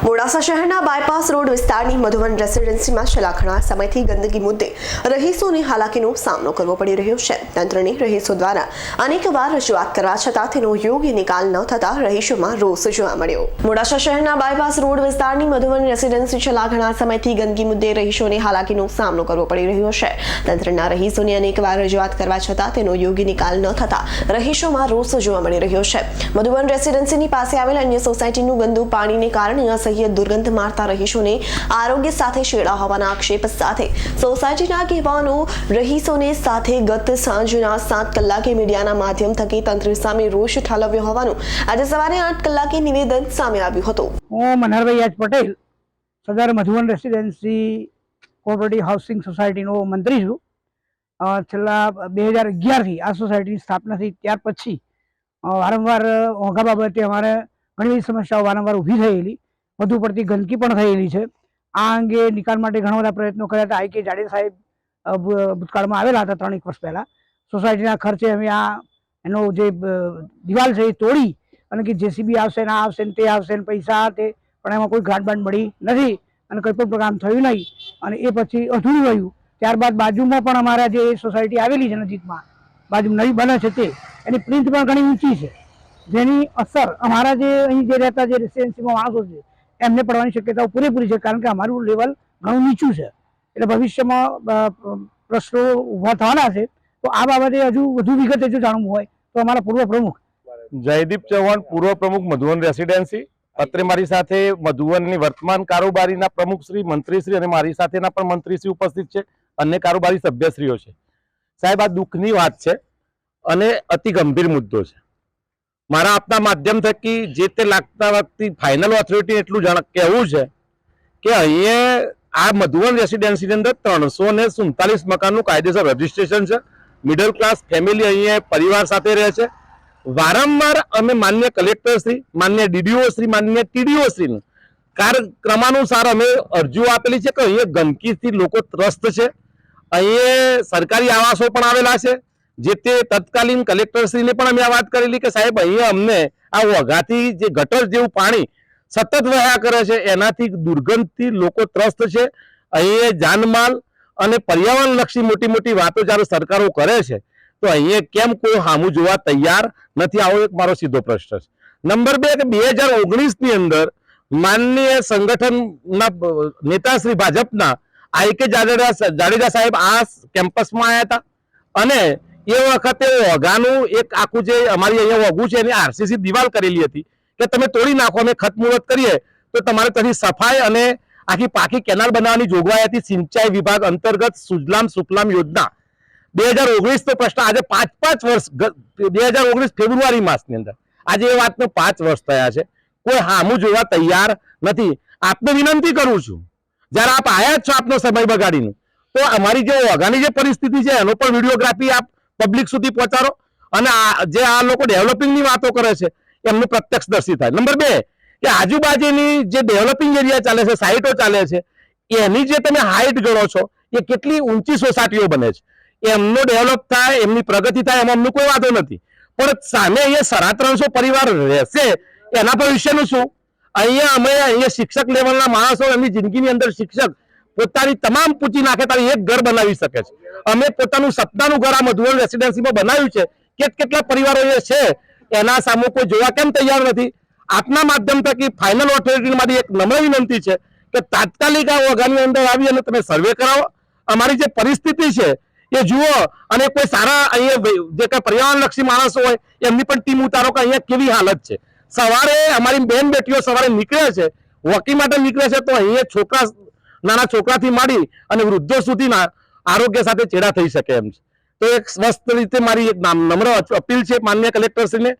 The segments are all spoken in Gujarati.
મોડાસા શહેરના બાયપાસ રોડ વિસ્તારની મધુવન રેસિડેન્સીમાં છેલ્લા ઘણા સમયથી ગંદકી મુદ્દે રહીશોને હાલાકીનો સામનો કરવો પડી રહ્યો છે. તંત્રની રહીશો દ્વારા અનેકવાર રજૂઆત કરવા છતાં તેનો યોગ્ય નિકાલ ન થતા રહીશોમાં રોષ જોવા મળ્યો. મોડાસા શહેરના બાયપાસ રોડ વિસ્તારની મધુવન રેસિડેન્સી છેલ્લા ઘણા સમયથી ગંદકી મુદ્દે રહીશોને હાલાકીનો સામનો કરવો પડી રહ્યો છે. તંત્રના રહીશોની અનેકવાર રજૂઆત કરવા છતાં તેનો યોગ્ય નિકાલ ન થતા રહીશોમાં રોષ જોવા મળી રહ્યો છે. મધુવન રેસિડેન્સીની પાસે આવેલ અન્ય સોસાયટીનું ગંદુ પાણીને કારણે અસહ્ય દુર્ગંધ મારતા રહીશોને આરોગ્ય સાથે છેડા હોવાના આક્ષેપ સાથે. સોસાયટીના કહેવાનો રહીશોને સાથે ગત સાંજના સાત કલાકે મીડિયાના માધ્યમ થકી તંત્ર સામે રોષ ઠાલવ્યો હોવાનું આજે સવારે આઠ કલાકે નિવેદન સામે આવ્યું હતું. હું Manharbhai H Patel Sardar Madhuvan residency cooperative housing સોસાયટીનો મંત્રી છું. છેલ્લા બે હજાર અગિયારથી આ સોસાયટીની સ્થાપના થઈ. ત્યાર પછી વારંવાર મોંઘા બાબતે અમારે ઘણી બધી સમસ્યાઓ વારંવાર ઊભી થયેલી. વધુ પડતી ગંદકી પણ થયેલી છે. આ અંગે નિકાલ માટે ઘણા બધા પ્રયત્નો કર્યા હતા. આઈ કે જાડેજા સાહેબ ભૂતકાળમાં આવેલા હતા ત્રણેક વર્ષ પહેલાં. સોસાયટીના ખર્ચે અમે આ, એનો જે દિવાલ છે એ તોડી અને કે જેસીબી આવશે ને આ આવશે ને તે આવશે ને પૈસા તે, પણ એમાં કોઈ બાંધ મળી નથી અને કોઈ પણ પ્રોગ્રામ થયું નહીં. અને એ પછી અધૂરું રહ્યું. ત્યારબાદ બાજુમાં પણ અમારા જે સોસાયટી આવેલી છે નજીકમાં, બાજુ નવી બને છે તે, એની પ્રિન્ટ પણ ઘણી ઊંચી છે. જેની અસર અમારા જે અહીં જે રહેતા જે રેસિડેન્સીમાં માણસો છે એમને પડવાની શક્યતાઓ પૂરેપૂરી છે, કારણ કે અમારું લેવલ ઘણું નીચું છે. એટલે ભવિષ્યમાં પ્રશ્નો ઊભા થવાના છે, તો આ બાબતે હજુ વધુ વિગતે જો જાણવું હોય, તો અમારા પૂર્વ પ્રમુખ. જયદીપ ચૌહાણ, પૂર્વ પ્રમુખ મધુવન રેસિડેન્સી. અત્રે મારી સાથે મધુવનની વર્તમાન કારોબારીના પ્રમુખ શ્રી, મંત્રીશ્રી અને મારી સાથેના પણ મંત્રીશ્રી ઉપસ્થિત છે. અન્ય કારોબારી સભ્યશ્રીઓ છે. સાહેબ, આ દુઃખની વાત છે અને અતિ ગંભીર મુદ્દો છે. મારા આપના માધ્યમ થકી જે તે લાગતા વખતે ફાઇનલ ઓથોરિટી એટલું જાણ, કહેવું છે કે અહીંયા આ મધુવન રેસિડેન્સીની અંદર ત્રણસો ને સુડતાલીસ મકાનનું કાયદેસર રજીસ્ટ્રેશન છે. મિડલ ક્લાસ ફેમિલી અહીંયા પરિવાર સાથે રહે છે. વારંવાર અમે માન્ય કલેક્ટર શ્રી, માન્ય ડીડીઓ શ્રી, માન્ય ટીડીઓ શ્રી ક્રમાનુસાર અમે અરજીઓ આપેલી છે કે અહીંયા ગંદકીથી લોકો ત્રસ્ત છે. અહીંયા સરકારી આવાસો પણ આવેલા છે. જે તે તત્કાલીન કલેક્ટરશ્રીને પણ અમે આ વાત કરેલી કે સાહેબ, અહીંયા અમને આ વઘાથી જે ગટર જેવું પાણી સતત વહ્યા કરે છે, એનાથી દુર્ગંધથી લોકો ત્રસ્ત છે. અહીંયા જાનમાલ અને પર્યાવરણલક્ષી મોટી મોટી વાતો જ્યારે સરકારો કરે છે, તો અહીંયા કેમ કોઈ હામું જોવા તૈયાર નથી? આવો એક મારો સીધો પ્રશ્ન છે. નંબર બે, કે બે હજાર ઓગણીસની અંદર માનનીય સંગઠનના નેતા શ્રી ભાજપના આઈ કે જાડેજા જાડેજા સાહેબ આ કેમ્પસમાં આવ્યા હતા અને એ વખતે ઓઘાનું એક આખું જે અમારી અહીંયા ઓઘું છે, એની આરસીસી દિવાલ કરેલી હતી કે તમે તોડી નાખો અમે ખતમુહૂર્ત કરીએ, તો તમારે ત્યાંથી સફાઈ અને આખી પાકી કેનાલ બનાવવાની જોગવાઈ હતી સિંચાઈ વિભાગ અંતર્ગત સુજલામ સુફલામ યોજના. બે હજાર ઓગણીસનો પ્રશ્ન આજે પાંચ પાંચ વર્ષ બે હજાર ઓગણીસ ફેબ્રુઆરી માસની અંદર. આજે એ વાતનો પાંચ વર્ષ થયા છે. કોઈ હામું જોવા તૈયાર નથી. આપને વિનંતી કરું છું, જ્યારે આપ આયા જ છો આપનો સમય બગાડીને, તો અમારી જે ઓઘાની જે પરિસ્થિતિ છે, એનો પણ વિડીયોગ્રાફી આપ પબ્લિક સુધી પહોંચાડો. અને જે આ લોકો ડેવલપિંગની વાતો કરે છે, એમનું પ્રત્યક્ષદર્શી થાય. નંબર બે, કે આજુબાજુની જે ડેવલપિંગ એરિયા ચાલે છે સાઇટો ચાલે છે, એની જે તમે હાઇટ ગણો છો, એ કેટલી ઊંચી સોસાયટીઓ બને છે. એમનો ડેવલપ થાય, એમની પ્રગતિ થાય, એમાં અમને કોઈ વાંધો નથી. પણ સામે અહીંયા સાડા ત્રણસો પરિવાર રહેશે, એના ભવિષ્યનું શું? અહીંયા અમે, અહીંયા શિક્ષક લેવલના માણસો, એમની જિંદગીની અંદર શિક્ષક પોતાની તમામ પૂછી નાખે તારી એક ઘર બનાવી શકે છે. અમે પોતાનું સપનાનું ઘર આ મધુવન રેસિડેન્સીમાં બનાવ્યું છે. કે કેટલા પરિવારો એ છે? એના સામે કોઈ જોવા કેમ તૈયાર નથી? આપના માધ્યમ થકી ફાઇનલ ઓથોરિટીમાંથી એક નમ્ર વિનંતી છે કે તાત્કાલિક આ ઓગાની અંદર આવી અને તમે સર્વે કરાવો. અમારી જે પરિસ્થિતિ છે એ જુઓ અને કોઈ સારા અહીંયા જે કઈ પર્યાવરણલક્ષી માણસો હોય, એમની પણ ટીમ ઉતારો કે અહીંયા કેવી હાલત છે. સવારે અમારી બેન બેટીઓ સવારે નીકળે છે. વોકિંગ માટે નીકળે છે તો અહીંયા છોકરા નાના છોકરાથી માંડી અને વૃદ્ધો સુધીના આરોગ્ય સાથે ચેડા થઈ શકે એમ તો એક સ્વસ્થ રીતે મારી એક નામ નમ્ર અપીલ છે માન્ય કલેક્ટરશ્રીને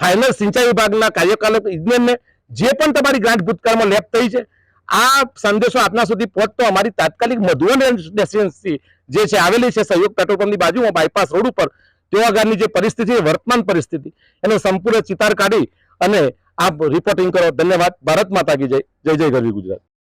ફાઇનલ સિંચાઈ વિભાગના કાર્યકાલક ઇજનેરને જે પણ તમારી ગ્રાન્ટ ભૂતકાળમાં લેપ થઈ છે, આ સંદેશો આપના સુધી પહોંચતો અમારી તાત્કાલિક મધુવન રેસિડેન્સી જે છે આવેલી છે સહયોગ પેટ્રોલ પંપની બાજુમાં બાયપાસ રોડ ઉપર, તેઓ આગળની જે પરિસ્થિતિ વર્તમાન પરિસ્થિતિ, એનો સંપૂર્ણ ચિતાર કાઢી અને આપ રિપોર્ટિંગ કરો. ધન્યવાદ. ભારત માતા કી જય. જય જય ગરવી ગુજરાત.